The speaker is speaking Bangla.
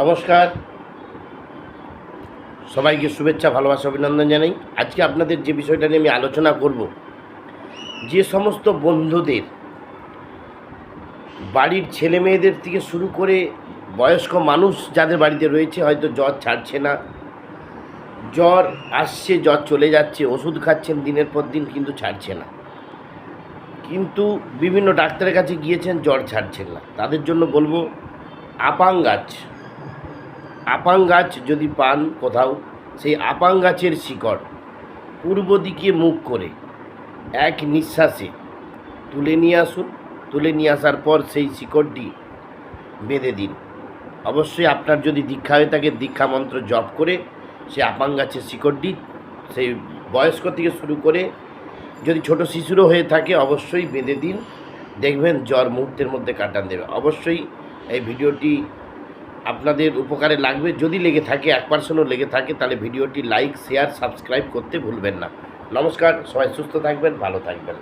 নমস্কার। সবাইকে শুভেচ্ছা, ভালোবাসা, অভিনন্দন জানাই। আজকে আপনাদের যে বিষয়টা নিয়ে আমি আলোচনা করব, যে সমস্ত বন্ধুদের, বাড়ির ছেলে মেয়েদের থেকে শুরু করে বয়স্ক মানুষ যাদের বাড়িতে রয়েছে, হয়তো জ্বর ছাড়ছে না, জ্বর আসছে, জ্বর চলে যাচ্ছে, ওষুধ খাচ্ছেন, দিনের পর দিন কিন্তু ছাড়ছে না। কিন্তু বিভিন্ন ডাক্তারের কাছে গিয়েছেন, জ্বর ছাড়ছেন না। তাদের জন্য বলব আপাং গাছ আপাং গাছ যদি পান কোথাও, সেই আপাং গাছের শিকড় পূর্ব দিকে মুখ করে এক নিঃশ্বাসে তুলে নিয়ে আসুন। তুলে নিয়ে আসার পর সেই শিকড়টি বেঁধে দিন। অবশ্যই আপনার যদি দীক্ষা হয়ে থাকে, দীক্ষা মন্ত্র জপ করে সে আপাং গাছের শিকড়টি সেই বয়স্ক থেকে শুরু করে যদি ছোট শিশুরও হয়ে থাকে, অবশ্যই বেঁধে দিন। দেখবেন জ্বর মুহূর্তের মধ্যে কাটান দেবে। অবশ্যই এই ভিডিওটি আপনাদের উপকারে লাগবে। যদি লেগে থাকে, এক পার্সেন্টও লেগে থাকে, তাহলে ভিডিওটি লাইক শেয়ার সাবস্ক্রাইব করতে ভুলবেন না। নমস্কার, সবাই সুস্থ থাকবেন, ভালো থাকবেন।